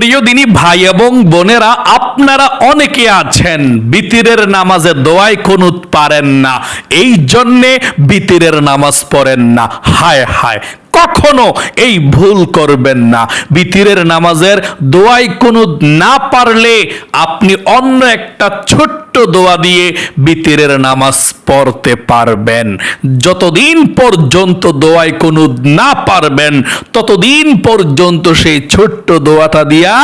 প্রিয় ভাই এবং বোনেরা, আপনারা অনেকে আছেন, বিতিরের নামাজে দোয়াই কোনুত পারেন না। এই জন্যে বিতিরের নামাজ পড়েন না। হায় হায় কখনো এই ভুল করবেন না। বিতিরের নামাজের দোয়াই কোনো না পারলে আপনি অন্য একটা ছোট্ট দোয়া দিয়ে বিতিরের নামাজ পড়তে পারবেন। যতদিন পর্যন্ত দোয়াই কোনো না পারবেন, ততদিন পর্যন্ত সেই ছোট্ট দোয়াটা দিয়া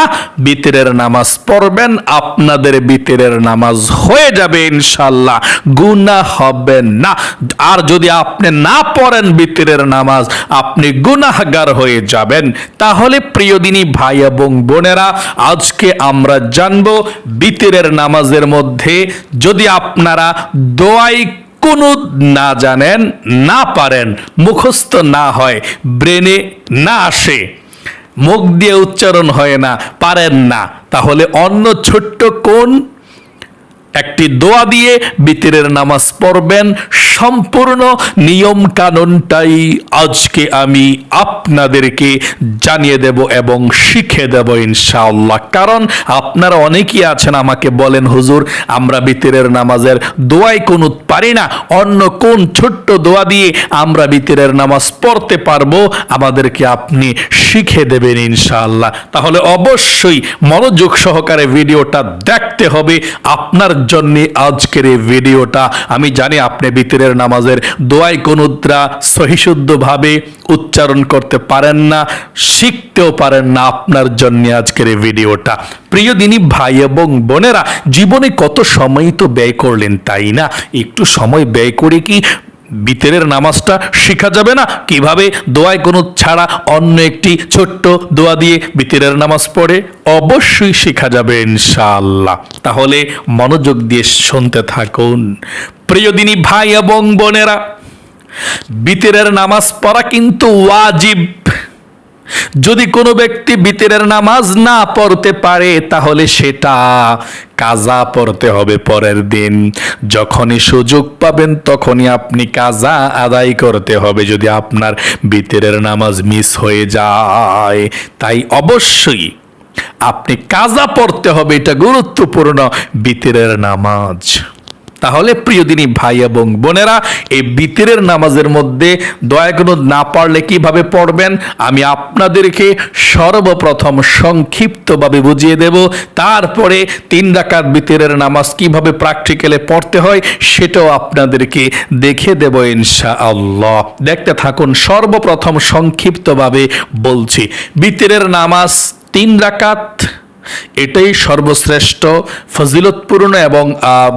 বিতিরের নামাজ পড়বেন, আপনাদের বিতিরের নামাজ হয়ে যাবে ইনশাল্লাহ গুনাহ হবে না। আর যদি আপনি না পড়েন বিতিরের নামাজ, আপনি গুনাহগার হয়ে যাবেন। তাহলে প্রিয়দিনী ভাই এবং বোনেরা, আজকে আমরা জানব বিতিরের নামাজের মধ্যে যদি আপনারা দোয়াই কোনো না জানেন, না পারেন, মুখস্থ না হয়, ব্রেনে না আসে, মুখ দিয়ে উচ্চারণ হয় না, পারেন না, তাহলে অন্য ছোট্ট কোন একটি দোয়া দিয়ে বিতিরের নামাজ পড়বেন। সম্পূর্ণ নিয়ম কানুনটাই আজকে আমি আপনাদেরকে জানিয়ে দেব এবং শিখে দেব ইনশাআল্লাহ। কারণ আপনারা অনেকেই আছেন আমাকে বলেন, হুজুর, আমরা বিতিরের নামাজের দোয়াই কোন পারি না। অন্য কোন ছোট্ট দোয়া দিয়ে আমরা বিতিরের নামাজ পড়তে পারব? আমাদেরকে আপনি শিখে দেবেন ইনশাআল্লাহ। তাহলে অবশ্যই মনোযোগ সহকারে ভিডিওটা দেখতে হবে। আপনার জন্য আজকের এই ভিডিওটা। আমি জানি আপনি বিতরের নামাজের দোয়াই কোনুদ্রা সহিশুদ্ধভাবে উচ্চারণ করতে পারেন না, শিখতেও পারেন না আপনার জন্য আজকের এই ভিডিওটা। প্রিয় দিনী ভাই এবং বোনেরা, জীবনে কত সময় তো ব্যয় করলেন তাই না? একটু সময় ব্যয় করে কি বিতেরের নামাজটা শেখা যাবে না? কীভাবে? দোয়ায় কোনো ছাড়া অন্য একটি ছোট্ট দোয়া দিয়ে বিতেরের নামাজ পড়ে? অবশ্যই শেখা যাবে ইনশাআল্লাহ। তাহলে মনোযোগ দিয়ে শুনতে থাকুন। প্রিয় দিনী ভাই এবং বোনেরা বিতেরের নামাজ পড়া কিন্তু ওয়াজিব। যদি কোনো ব্যক্তি বিতেরের নামাজ না পড়তে পারে, তাহলে সেটা কাজা পড়তে হবে পরের দিন। যখনই সুযোগ পাবেন, তখনই আপনি কাজা আদায় করতে হবে। যদি আপনার বিতেরের নামাজ মিস হয়ে যায়, তাই অবশ্যই আপনি কাজা পড়তে হবে, এটা গুরুত্বপূর্ণ। বিতেরের নামাজ তাহলে প্রিয় প্রিয়দিনী ভাই এবং বোনেরা, এই বিতিরের নামাজের মধ্যে দয়া কোনো না পারলে কীভাবে পড়বেন? আমি আপনাদেরকে সর্বপ্রথম সংক্ষিপ্তভাবে বুঝিয়ে দেব। তারপরে তিন রাকাত বিতিরের নামাজ কীভাবে প্র্যাকটিক্যালে পড়তে হয়, সেটাও আপনাদেরকে দেখে দেব ইনশা আল্লাহ দেখতে থাকুন, সর্বপ্রথম সংক্ষিপ্তভাবে বলছি। বিতিরের নামাজ তিন রাকাত এটাই সর্বশ্রেষ্ঠ, ফজিলতপূর্ণ এবং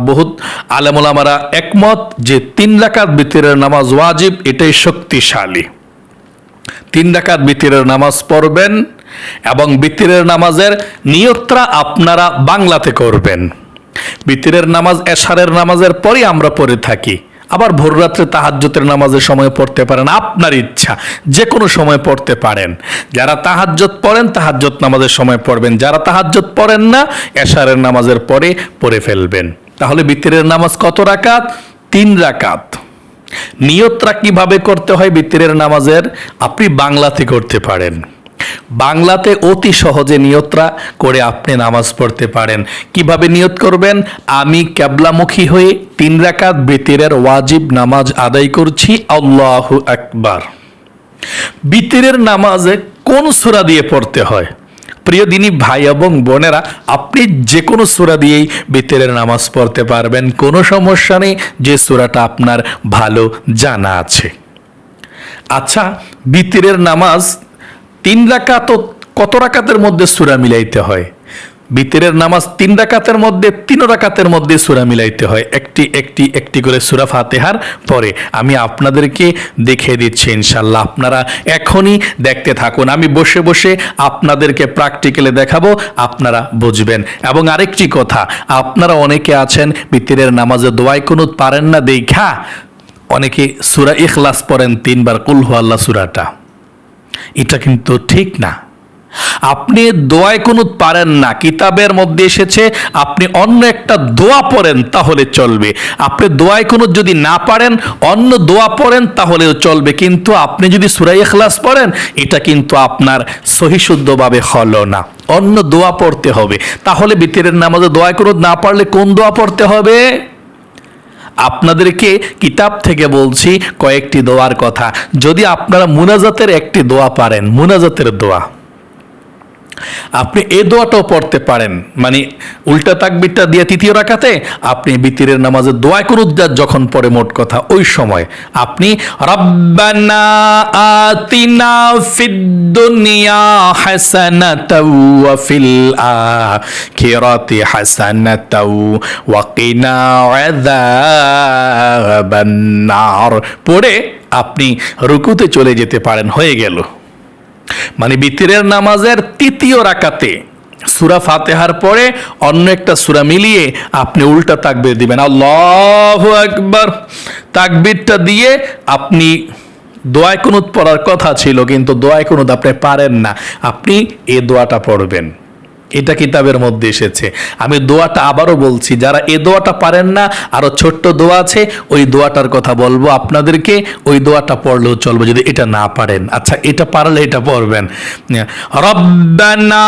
বহুত আলেমুলামারা একমত যে তিন রাকাত বিতিরের নামাজ ওয়াজিব, এটাই শক্তিশালী। তিন রাকাত বিতিরের নামাজ পড়বেন এবং বিতিরের নামাজের নিয়ত্রা আপনারা বাংলাতে করবেন। বিতিরের নামাজ এশারের নামাজের পরই আমরা পড়ে থাকি। আবার ভোর রাত্রে তাহাজ্জতের নামাজের সময় পড়তে পারেন। আপনার ইচ্ছা যে কোনো সময় পড়তে পারেন। যারা তাহাজ্জত পড়েন তাহাজ্জত নামাজের সময় পড়বেন। যারা তাহাজ্জত পড়েন না, এশারের নামাজের পরে পড়ে ফেলবেন। তাহলে বিতিরের নামাজ কত রাকাত? তিন রাকাত। নিয়তরা কীভাবে করতে হয় বিতিরের নামাজের? আপনি বাংলাতে করতে পারেন। বাংলাতে অতি সহজে নিয়তরা করে আপনি নামাজ পড়তে পারেন। কীভাবে নিয়ত করবেন? আমি ক্যাবলামুখী হয়ে তিন রাকাত বিতিরের ওয়াজিব নামাজ আদায় করছি। আল্লাহু আকবার। বিতিরের নামাজে কোন সূরা দিয়ে পড়তে হয়? প্রিয় দিনী ভাই এবং বোনেরা, আপনি যে কোনো সূরা দিয়েই বিতিরের নামাজ পড়তে পারবেন। কোনো সমস্যা নেই, যে সূরাটা আপনার ভালো জানা আছে। আচ্ছা বিতিরের নামাজ তিন রাকাত কত রাকাতের মধ্যে সুরা মিলাইতে হয়? বিতিরের নামাজ তিন রাকাতের মধ্যে, তিন রাকাতের মধ্যে সুরা মিলাইতে হয়। একটি একটি একটি করে সুরা ফাতেহার পরে আমি আপনাদেরকে দেখিয়ে দিচ্ছি ইনশাল্লাহ আপনারা এখনই দেখতে থাকুন। আমি বসে বসে আপনাদেরকে প্র্যাকটিক্যালে দেখাবো, আপনারা বুঝবেন। এবং আরেকটি কথা, আপনারা অনেকে আছেন বিতিরের নামাজে দোয়াই কোনো পারেন না, দেখা অনেকে সুরা ইখলাস পড়েন তিনবার কুলহু আল্লাহ সুরাটা। এটা কিন্তু ঠিক না। আপনি দোয়ায় কোনো পারেন না, কিতাবের মধ্যে এসেছে, আপনি অন্য একটা দোয়া পড়েন তাহলে চলবে। আপনি দোয়ায় কোনো যদি না পারেন, অন্য দোয়া পড়েন তাহলেও চলবে। কিন্তু আপনি যদি সুরাই এখলাস পড়েন, এটা কিন্তু আপনার সহিশুদ্ধভাবে হলো না। অন্য দোয়া পড়তে হবে। তাহলে বিতিরের নামাজে দোয়া কোনো না পারলে কোন দোয়া পড়তে হবে? আপনাদেরকে কিতাব থেকে বলছি কয়েকটি দোয়ার কথা। যদি আপনারা মুনাজাতের একটি দোয়া পারেন, মুনাজাতের দোয়া। আপনি এই দোয়াটাও পড়তে পারেন। মানে উল্টা তাকবিরটা দিয়ে তৃতীয় রাখাতে আপনি বিতিরের নামাজে দোয়া করুদ্দার যখন পড়ে মোট কথা, ওই সময়। আপনি পড়ে আপনি রুকুতে চলে যেতে পারেন, হয়ে গেল। মানে বিতিরের নামাজের তৃতীয় রাকাতে সুরা ফাতেহার পরে অন্য একটা সুরা মিলিয়ে আপনি উল্টা তাকবির দিবেন। আল্লাহ একবার তাকবিরটা দিয়ে আপনি দোয়ায় কুনুত পড়ার কথা ছিল, কিন্তু দোয়ায় কুনুত আপনি পারেন না। আপনি এ দোয়াটা পড়বেন। এটা কিতাবের মধ্যে এসেছে। আমি দোয়াটা আবারও বলছি, যারা এ দোয়াটা পারেন না, আরও ছোট্ট দোয়া আছে, ওই দোয়াটার কথা বলব আপনাদেরকে, ওই দোয়াটা পড়লেও চলবে যদি এটা না পারেন। আচ্ছা এটা পারলে এটা পড়বেন। রব্বানা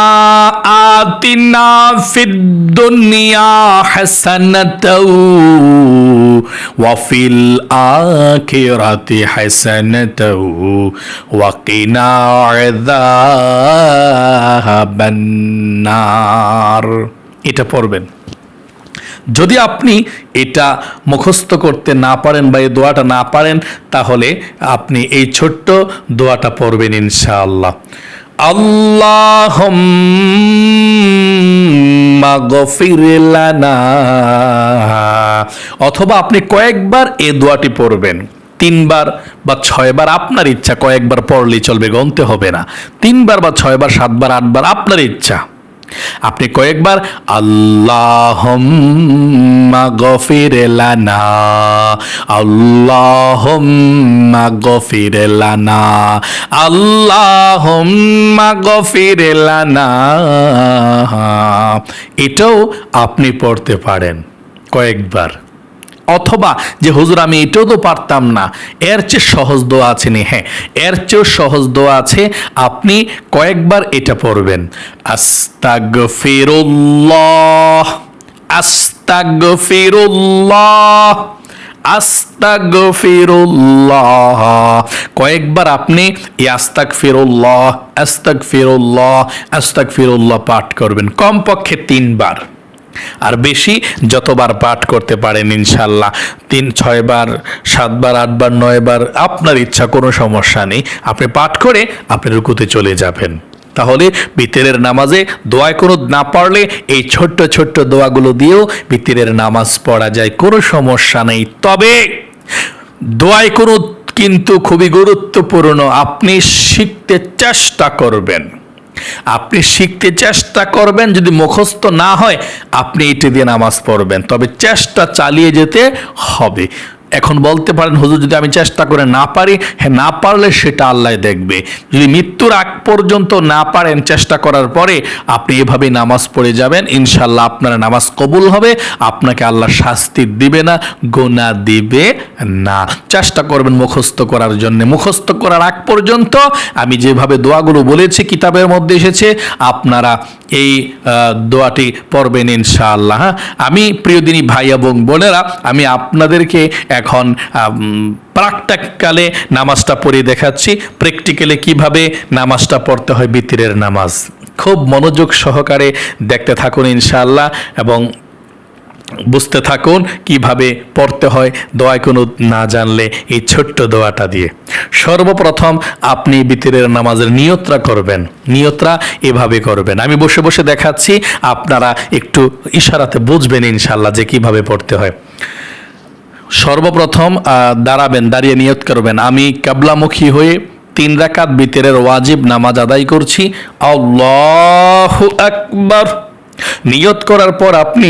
আতিনা ফিদ দুনিয়া হাসানাতাও ওয়া ফিল আখিরাতি হাসানাতাও ওয়া কিনা আযাবান নার এটা পড়বেন। যদি আপনি এটা মুখস্থ করতে না পারেন বা এই দোয়াটা না পারেন, তাহলে আপনি এই ছোট্ট দোয়াটা পড়বেন ইনশাআল্লাহ। আল্লাহ লানা অথবা আপনি কয়েকবার এ দোয়াটি পড়বেন। তিনবার বা ছয়বার আপনার ইচ্ছা, কয়েকবার পড়লেই চলবে গনতে হবে না। তিনবার বা ছয়বার, সাতবার, আটবার আপনার ইচ্ছা। আপনি কয়েকবার আল্লাহ গফির আল্লাহ গফির আল্লাহ গফির এটাও আপনি পড়তে পারেন। কয়েকবার। অথবা যে, হুজুর, আমি এটাও তো পারতাম না। এর চেয়ে সহজ দোয়া আছে নি? হ্যাঁ এর চেয়েও সহজ দোয়া আছে, আপনি কয়েকবার এটা পড়বেন। আস্তাগ ফিরুল্লাহ আস্তাগ ফিরুল্লাহ আস্তাগ ফিরুল্লাহ কয়েকবার আপনি এই আস্তাক ফিরুল্লাহ আস্তাক ফিরুল্লাহ আস্তাক ফিরুল্লাহ পাঠ করবেন। কমপক্ষে তিনবার। আর বেশি যতবার পাঠ করতে পারেন ইনশাল্লাহ। তিন, ছয়বার, সাতবার, আটবার, নয়বার, আপনার ইচ্ছা, কোনো সমস্যা নেই। আপনি পাঠ করে আপনি রুকুতে চলে যাবেন। তাহলে বিতেরের নামাজে দোয়ায় কোনো না পড়লে এই ছোট্ট ছোট্ট দোয়াগুলো দিয়েও বিতেরের নামাজ পড়া যায়, কোনো সমস্যা নেই। তবে দোয়ায় কোনো কিন্তু খুবই গুরুত্বপূর্ণ, আপনি শিখতে চেষ্টা করবেন। আপনি শিখতে চেষ্টা করবেন, যদি মুখস্থ না হয়, আপনি এটি দিয়ে নামাজ পড়বেন। তবে চেষ্টা চালিয়ে যেতে হবে। এখন বলতে পারেন, হুজুর, যদি আমি চেষ্টা করে না পারি হ্যাঁ না পারলে সেটা আল্লাহ দেখবে। যদি মৃত্যুর আগ পর্যন্ত না পারেন চেষ্টা করার পরে, আপনি এভাবে নামাজ পড়ে যাবেন। ইনশাল্লাহ আপনার নামাজ কবুল হবে, আপনাকে আল্লাহ শাস্তি দিবে না গোনা দিবে না। চেষ্টা করবেন মুখস্থ করার জন্য। মুখস্থ করার আগ পর্যন্ত আমি যেভাবে দোয়াগুলো বলেছি, কিতাবের মধ্যে এসেছে, আপনারা এই দোয়াটি পড়বেন ইনশাআল্লাহ। হ্যাঁ আমি প্রিয়দিনী ভাই এবং বোনেরা, আমি আপনাদেরকে এখন প্রাকটাকালে নামাজটা পড়ে দেখাচ্ছি। প্র্যাকটিক্যালে কীভাবে নামাজটা পড়তে হয় বিতিরের নামাজ। খুব মনোযোগ সহকারে দেখতে থাকুন ইনশাআল্লাহ এবং বুঝতে থাকুন কীভাবে পড়তে হয়। দোয়ায় কোনো না জানলে এই ছোট্ট দোয়াটা দিয়ে। সর্বপ্রথম আপনি বিতিরের নামাজের নিয়ত্রা করবেন। নিয়ত্রা এভাবে করবেন। আমি বসে বসে দেখাচ্ছি, আপনারা একটু ইশারাতে বুঝবেন ইনশাল্লাহ যে কীভাবে পড়তে হয়। সর্বপ্রথম দাঁড়াবেন, দাঁড়িয়ে নিয়ত করবেন। আমি কাবলামুখী হয়ে তিন রাকাত বিতরের ওয়াজিব নামাজ আদায় করছি। আল্লাহ আকবার। নিয়ত করার পর আপনি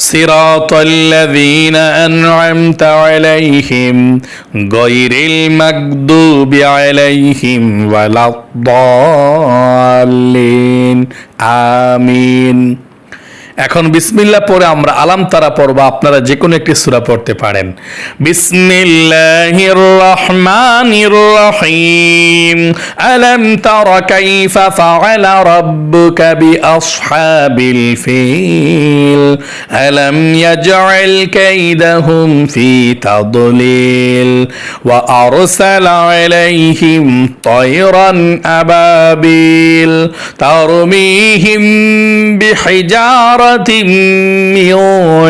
صراط الذين أنعمت عليهم غير المغضوب عليهم ولا الضالين. آمين. এখন বিসমিল্লাহ পরে আমরা আলাম তারা পড়ব আপনারা যে কোনো একটি সূরা পড়তে পারেন বিসমিল্লাহির রহমানির রহিম আলাম তারা কাইফা ফাআলা রাব্বুকা বিআসহাবিল ফিল আলাম ইয়াজআল কাইদাহুম ফি তাদলিল ওয়া আরসালা আলাইহিম طيرا أبابيل ترميهم بحجارة بورقة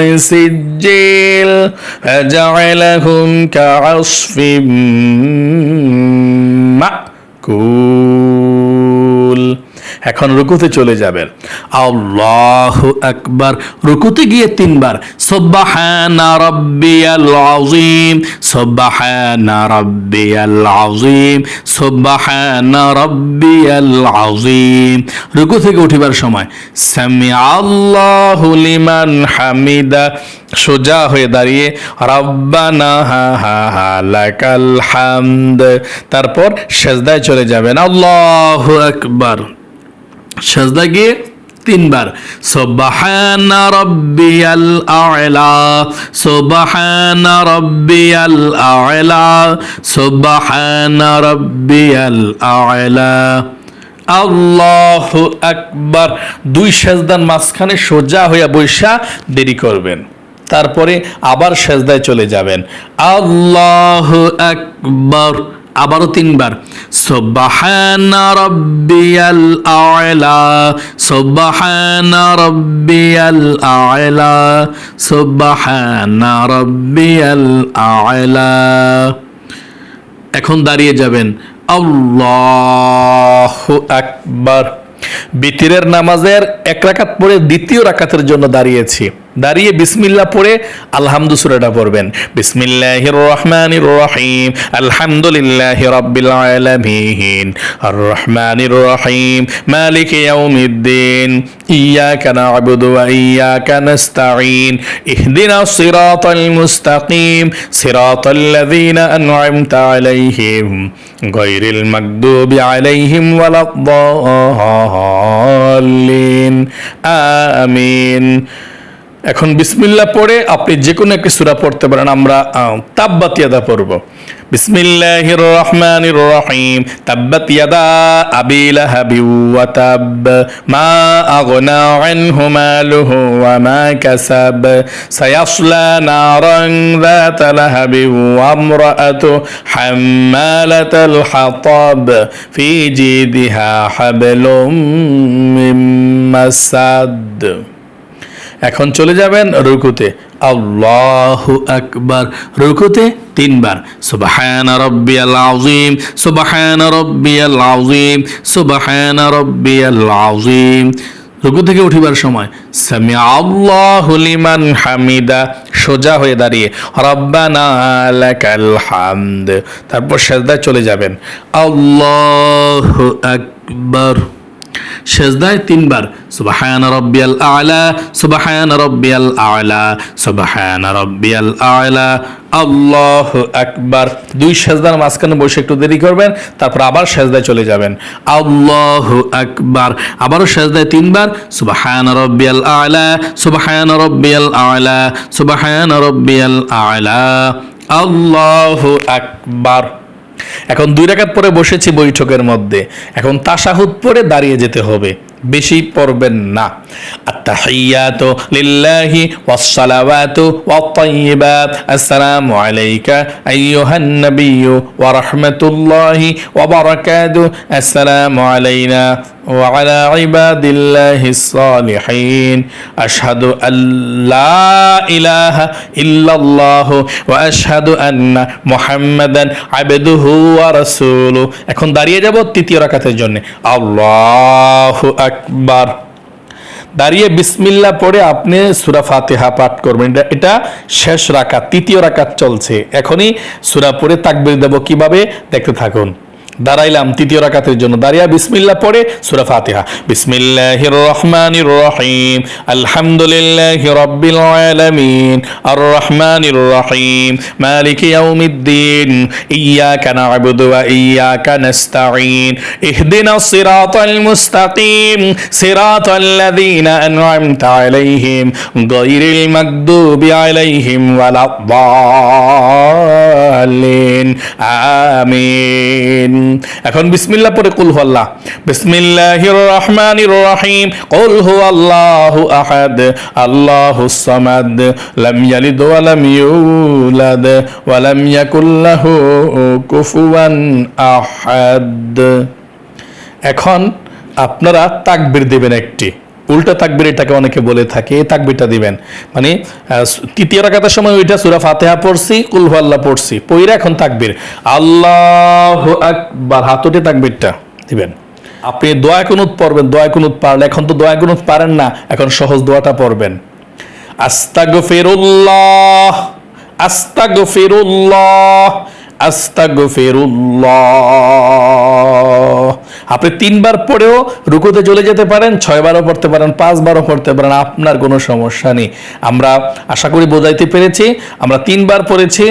من سجيل فجعلهم كعصف مأكول এখন রুকুতে চলে যাবেন। আল্লাহ আকবার। রুকুতে গিয়ে তিনবার, সুবহানা রাব্বিয়াল আযীম, সুবহানা রাব্বিয়াল আযীম, সুবহানা রাব্বিয়াল আযীম। রুকু থেকে উঠিবার সময় সামি আল্লাহু লিমান হামিদা। সোজা হয়ে দাঁড়িয়ে, রব্বানা হা হা হা লাকাল হামদ। তারপর সেজদায় চলে যাবেন। আল্লাহু আকবার। সেজদা গিয়ে তিনবার। সুবহানা রাব্বিয়াল আ'লা, সুবহানা রাব্বিয়াল আ'লা, সুবহানা রাব্বিয়াল আ'লা। আল্লাহু আকবার। দুই সেজদার মাঝখানে সোজা হইয়া বৈশা দেরি করবেন। তারপরে আবার সেজদায় চলে যাবেন। আল্লাহু আকবার। আবারও তিনবার। সুবহানা রাব্বিয়াল আ'লা, সুবহানা রাব্বিয়াল আ'লা, সুবহানা রাব্বিয়াল আ'লা। এখন দাঁড়িয়ে যাবেন। আল্লাহু আকবার। বিতিরের নামাজের এক রাকাত পরে দ্বিতীয় রাকাতের জন্য দাঁড়িয়েছি। দাঁড়িয়ে বিসমিল্লাহ পড়ে আলহামদু সুরাটা পড়বেন। বিসমিল্লাহির রহমানির রহিম আলহামদুলিল্লাহি আর রহমানির রহিম মালিক ইয়াউমিদ্দিন, ইয়াকা না'বুদু ওয়া ইয়াকা নাস্তাঈন ইহদিনাস সিরাতাল মুস্তাকিম, সিরাতাল লাযীনা আন'আমতা আলাইহিম, গায়রিল মাগদুবি আলাইহিম ওয়ালাদ-দাল্লিন, আমিন। এখন বিসমিল্লা পড়ে আপনি যে কোনো একটি সুরা পড়তে পারেন, আমরা তাব্বাত ইয়াদা পড়ব। বিসমিল্লাহির রহমানির রহিম। তাব্বাত ইয়াদা আবি লাহাবি ওয়া তাব মা আগনা আনহু মালুহু ওয়া মা কাসাব। সায়াসলা নারান যাত লাহাবি ওয়া আমরাতু হাম্মালাতাল হাতাব। ফি জিদিহা হাবলুম মিন মাসাদ। এখন চলে যাবেন রুকুতে। আল্লাহু আকবার। রুকুতে তিনবার। সুবহান রাব্বিয়াল আযীম, সুবহান রাব্বিয়াল আযীম, সুবহান রাব্বিয়াল আযীম। রুকু থেকে উঠিবার সময় সামি আল্লাহু লিমান হামিদা, সোজা হয়ে দাঁড়িয়ে, রব্বানা লাকাল হামদ। তারপর সেজদায় চলে যাবেন। আল্লাহু আকবার। সেজদায় তিনবার, সুবহান রব্বিয়াল আলা, সুবহান রব্বিয়াল আলা, সুবহান রব্বিয়াল আলা, আল্লাহু একবার দুই সেজদার মাঝখানে বসে একটু দেরি করবেন, তারপর আবার সেজদায় চলে যাবেন। আল্লাহু একবার আবারও সেজদায় তিনবার, সুবহান রব্বিয়াল আলা, সুবহান রব্বিয়াল আলা, সুবহান রব্বিয়াল আলা। আল্লাহু আকবার। এখন দুই রাকাত পরে বসেছি বৈঠকের মধ্যে। এখন তাশাহুদ পরে দাঁড়িয়ে যেতে হবে। বেশি পড়বেন না। আত্তাহিয়াতু লিল্লাহি ওয়াসসালাওয়াতু ওয়াত-তাইয়্যিবাত আসসালামু আলাইকা আইয়ুহান নাবিয়্যু ওয়া রাহমাতুল্লাহি ওয়া বারাকাতুহু আসসালামু আলাইনা وعلى عباد الله الصالحين أشهد أن لا إله إلا الله وأشهد أن محمدا عبده ورسوله এখন দাঁড়িয়ে যাব তৃতীয় রাকাতের জন্য আল্লাহু আকবার দাঁড়িয়ে বিসমিল্লা পড়ে আপনি সুরা ফাতেহা পাঠ করবেন। এটা শেষ রাকাত, তৃতীয় রাকাত চলছে। এখনই সুরা পড়ে তাকবির দেব কীভাবে? দেখতে থাকুন। দাঁড়াইলাম তৃতীয় রাকাতের জন্য। দাঁড়িয়া বিসমিল্লাহ পড়ে সুরা ফাতিহা। বিসমিল্লাহির রহমানির রহিম আলহামদুলিল্লাহি রাব্বিল আলামিন। আর রহমানির রহিম মালিকি ইয়াউমিদ্দিন। ইয়াকা না'বুদু ওয়া ইয়াকা নাস্তাঈন। ইহদিনাস সিরাতাল মুস্তাকিম। সিরাতাল লাযীনা আন'আমতা আলাইহিম গায়রিল মাগদুবি আলাইহিম ওয়ালাদ-দাল্লিন। আমিন। এখন বিসমিল্লাহ পরে কুল হুয়াল্লাহ বিসমিল্লাহির রহমানির রহিম। কুল হুয়াল্লাহু আহাদ আল্লাহুস সামাদ, লাম ইয়ালিদ ওয়া লাম ইউলাদ, ওয়া লাম ইয়াকুল লাহু কুফুয়ান আহাদ। এখন আপনারা তাকবির দেবেন একটি। উল্টা তাকবির এটাকে অনেকে বলে থাকে এই তাকবিরটা দিবেন। মানে তৃতীয় রাকাতের সময় ওইটা সুরা ফাতেহা পড়ছি, কুল আল্লাহ পড়ছি, পইরা এখন তাকবির। আল্লাহ আকবার হাতটে তাকবিরটা দিবেন। আপনি দোয়া কুনুত পড়বেন, দোয়া কুনুত পারলে, এখন তো দোয়া কুনুত পারেন না, এখন সহজ দোয়াটা পড়বেন। আস্তাগফিরুল্লাহ আস্তাগফিরুল্লাহ আস্তাগফিরুল্লাহ। আপনি তিনবার পড়েও রুকুতে চলে যেতে পারেন, ছয়বারও পড়তে পারেন, পাঁচবারও পড়তে পারেন, আপনার কোনো সমস্যা নেই। আমরা আশা করি বোঝাইতে পেরেছি, আমরা তিনবার পড়েছি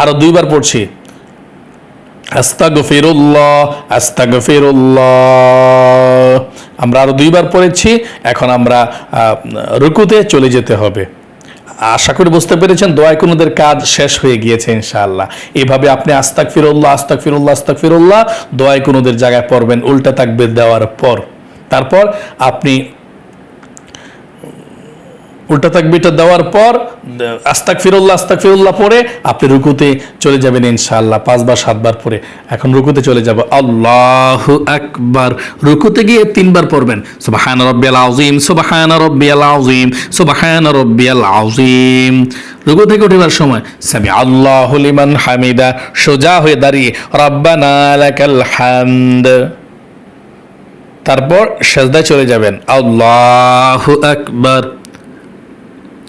আরও দুইবার পড়ছি। আস্তাগফিরুল্লাহ আস্তাগফিরুল্লাহ। আমরা আরও দুইবার পড়েছি, এখন আমরা রুকুতে চলে যেতে হবে। আশা করি বুঝতে পেরেছেন দোয়াই কোনোদের কাজ শেষ হয়ে গিয়েছে ইনশাআল্লাহ। এভাবে আপনি আস্তাক ফিরুল্লাহ আস্তাক ফিরুল্লাহ আস্তাক ফিরুল্লাহ দোয়া কুনুদের জায়গায় পড়বেন, উল্টা তাকবির দেওয়ার পর। তারপর আপনি উল্টা তাকবিরটা দেওয়ার পর আস্তাক ফিরুল্লাহ আস্তাক ফিরুল্লাহ পরে আপনি রুকুতে চলে যাবেন ইনশাআল্লাহ, পাঁচবার, সাতবার পরে এখন রুকুতে চলে যাব। আল্লাহু আকবার। রুকুতে গিয়ে তিনবার পড়বেন। সুবহান রাব্বিয়াল আযীম, সুবহান রাব্বিয়াল আযীম, সুবহান রাব্বিয়াল আযীম। রুকু থেকে উঠিবার সময় সামি আল্লাহু লিমান হামিদা, সোজা হয়ে দাঁড়িয়ে, রাব্বানা লাকাল হামদ। তারপর সেজদায় চলে যাবেন। আল্লাহু আকবার।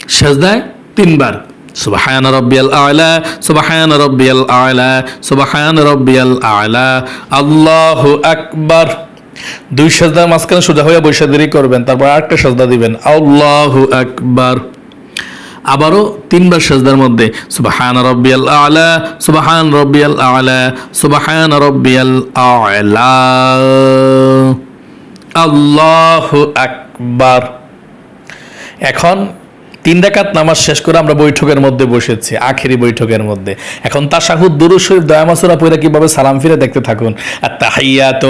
সেজদায় তিনবার। সুবহান রব্বিয়াল আলা, সুবহান রব্বিয়াল আলা, সুবহান রব্বিয়াল আলা। আল্লাহু আকবার। দুই সেজদার মাঝখানে সোজা হয়ে বৈশা দেরি করবেন, তারপর আরেকটা সেজদা দিবেন। আল্লাহু আকবার। আবারও তিনবার সেজদার মধ্যে, সুবহান রব্বিয়াল আলা, সুবহান রব্বিয়াল আলা, সুবহান রব্বিয়াল আলা। আল্লাহু আকবার। এখন তিন রাকাত নামাজ শেষ করে আমরা বৈঠকের মধ্যে বসেছি, আখেরি বৈঠকের মধ্যে। এখন তাশাহুদ, দুরুদ শরীফ দয়ামাসুরা পড়ে কীভাবে সালাম ফিরে দেখতে থাকুন? আত্তাহিয়াতু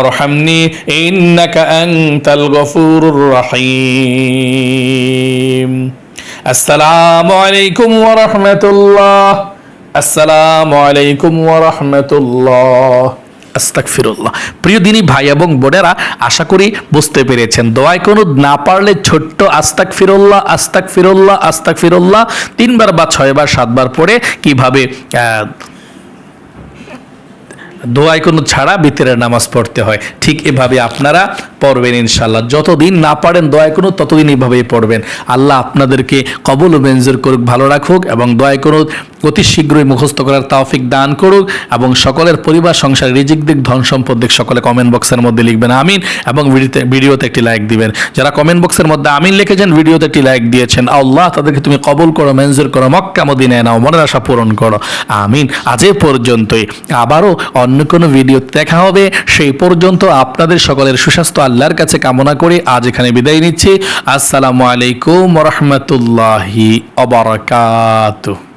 ওয়ারহামনি, ইন্নাকা আলাইকুম ওয়া রাহমাতুল্লাহ আসসালামু আলাইকুম ওয়া রাহমাতুল্লাহ প্রিয় দিনী ভাই এবং বোনেরা, আশা করি বুঝতে পেরেছেন। দোয়ায় কোনো না পারলে ছোট্ট আস্তাক ফিরুল্লাহ আস্তাক ফিরুল্লাহ আস্তাক ফিরুল্লাহ তিনবার বা ছয়বার, সাতবার পরে কীভাবে দোয়ায় কোনো ছাড়া বিতরের নামাজ পড়তে হয়। ঠিক এভাবে আপনারা পড়বেন ইনশাল্লাহ যতদিন না পারেন, দয়া কোনো ততদিন এইভাবেই পড়বেন। আল্লাহ আপনাদেরকে কবল ও মেনজুর করুক, ভালো রাখুক এবং দোয়ায় কোনো অতি শীঘ্রই মুখস্থ করার তাওফিক দান করুক এবং সকলের পরিবার সংসার রিজিক দিক, ধন সম্পদ দিক, সকলে কমেন্ট বক্সের মধ্যে লিখবেন, আমিন এবং ভিডিওতে একটি লাইক দিবেন। যারা কমেন্ট বক্সের মধ্যে আমিন লিখেছেন, ভিডিওতে একটি লাইক দিয়েছেন। আল্লাহ তাদেরকে তুমি কবুল করো মেনজুর করো, মক্কা, মদিনায় নাও, মনের আশা পূরণ করো। আমিন। আজ পর্যন্তই। আবারও অন্য কোনো ভিডিও দেখা হবে। সেই পর্যন্ত আপনাদের সকলের সুস্বাস্থ্য আল্লাহর কাছে কামনা করে আজ এখানে বিদায় নিচ্ছি। আসসালামু আলাইকুম রহমতুল্লাহি অবরাকাতুহ